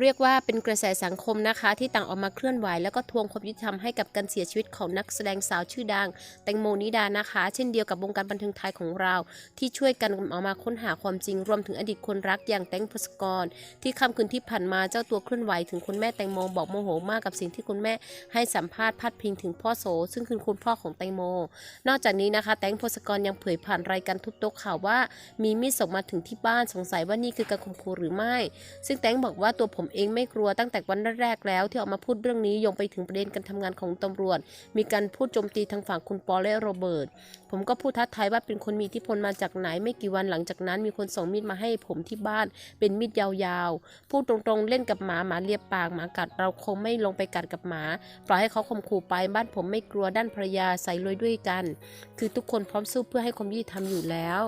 เรียกว่าเป็นกระแสสังคมนะคะ ที่ต่างออกมาเคลื่อนไหว แล้วก็ทวงความยุติธรรมให้กับการเสียชีวิตของนักแสดงสาวชื่อดัง แตงโมนิดานะคะ เช่นเดียวกับวงการบันเทิงไทยของเรา ที่ช่วยกันออกมาค้นหาความจริงรวมถึงอดีตคนรักอย่างแตงพศกร ที่ค่ำคืนที่ผ่านมาเจ้าตัวเคลื่อนไหวถึงคุณแม่แตงโมบอกโมโหมากกับสิ่งที่คุณแม่ให้สัมภาษณ์พาดพิงถึงพ่อโส ซึ่งคือคุณพ่อของแตงโม นอกจากนี้นะคะ แตงพศกรยังเผยผ่านรายการทุบโต๊ะข่าวว่า มีมีดส่งมาถึงที่บ้านสงสัยว่านี่คือการข่มขู่หรือไม่ ซึ่งแตงบอกว่าตัวผมเองไม่กลัวตั้งแต่วันแรกๆแล้ว ที่ออกมาพูดเรื่องนี้ยงไปถึงประเด็นการทำงานของตำรวจ มีการพูดโจมตีทางฝั่งคุณปอและโรเบิร์ตผมก็พูดท้าทายว่าเป็นคนมีอิทธิพลมาจากไหนไม่กี่วันหลังจากนั้น มีคนส่งมีดมาให้ผมที่บ้าน เป็นมีดยาวๆพูดตรงๆเล่นกับหมาหมาเลียปากหมากัดเราคงไม่ลงไปกัดกับหมาปล่อยให้เขาข่มขู่ไปบ้านผมไม่กลัวด้านภรรยาใส่รวยด้วยกัน คือทุกคนพร้อมสู้เพื่อให้ความยุติธรรมอยู่แล้ว